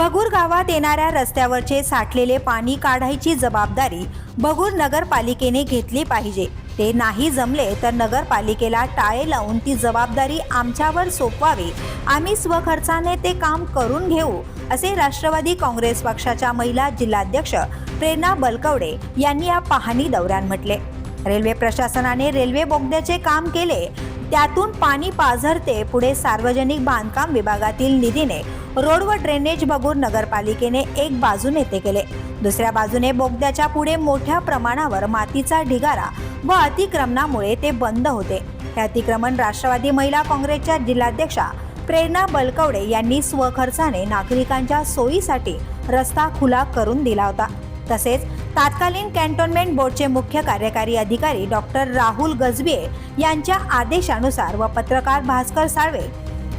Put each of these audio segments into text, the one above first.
भगूर गावात येणाऱ्या रस्त्यावरचे साठलेले पाणी काढायची जबाबदारी भगूर नगरपालिकेने घेतली पाहिजे. ते नाही जमले तर नगरपालिकेला टाळे लावून ती जबाबदारी आमच्यावर सोपवावी. आम्ही स्वखर्चाने ते काम करून घेऊ असे राष्ट्रवादी काँग्रेस पक्षाच्या महिला जिल्हाध्यक्ष प्रेरणा बलकवडे यांनी या पाहणी दौऱ्यात म्हटले. रेल्वे प्रशासनाने रेल्वे बोगद्याचे काम केले त्यातून पाणी पाझरते पुढे सार्वजनिक बांधकाम विभागातील निधीने रोड व ड्रेनेज बघून नगरपालिकेने एक बाजूने ते केले. दुसऱ्या बाजूने बोगद्याच्या पुढे मोठ्या प्रमाणावर मातीचा ढिगारा व अतिक्रमणामुळे ते बंद होते. हे अतिक्रमण राष्ट्रवादी महिला काँग्रेसच्या जिल्हाध्यक्षा प्रेरणा बलकवडे यांनी स्वखर्चाने नागरिकांच्या सोयीसाठी रस्ता खुला करून दिला होता. तसेच तात्कालीन कॅन्टोन्मेंट बोर्डचे मुख्य कार्यकारी अधिकारी डॉक्टर राहुल गजबिये यांच्या आदेशानुसार व पत्रकार भास्कर साळवे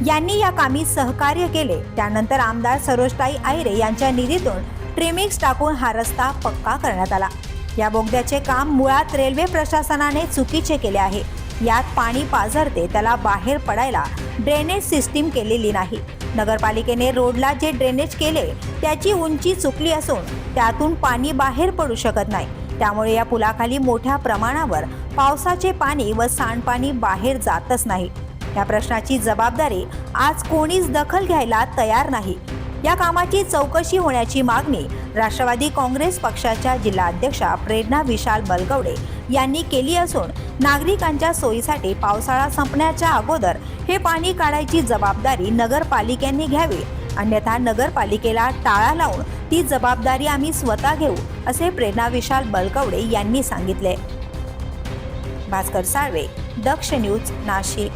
यांनी या कामी सहकार्य केले. त्यानंतर आमदार सरोजताई आयरे यांच्या निधीतून ट्रिमिक्स टाकून हा रस्ता पक्का करण्यात आला. या बोगद्याचे काम मुळात रेल्वे प्रशासनाने चुकीचे केले आहे. यात पाणी पाझरते त्याला बाहेर पडायला ड्रेनेज सिस्टीम केलेली नाही. नगरपालिकेने रोडला जे ड्रेनेज केले त्याची उंची चुकली असून त्यातून पाणी बाहेर पडू शकत नाही. त्यामुळे या पुलाखाली मोठ्या प्रमाणावर पावसाचे पाणी व सांडपाणी बाहेर जातच नाही. या प्रश्नाची जबाबदारी आज कोणीच दखल घ्यायला तयार नाही. या कामाची चौकशी होण्याची मागणी राष्ट्रवादी काँग्रेस पक्षाच्या जिल्हाध्यक्षा प्रेरणा विशाल बलगवडे यांनी केली असून नागरिकांच्या सोयीसाठी पावसाळा संपण्याच्या अगोदर हे पाणी काढायची जबाबदारी नगरपालिकेने घ्यावी अन्यथा नगरपालिकेला टाळा लावून ती जबाबदारी आम्ही स्वतः घेऊ असे प्रेरणा विशाल बलकवडे यांनी सांगितले. भास्कर साळवे दक्ष न्यूज नाशिक.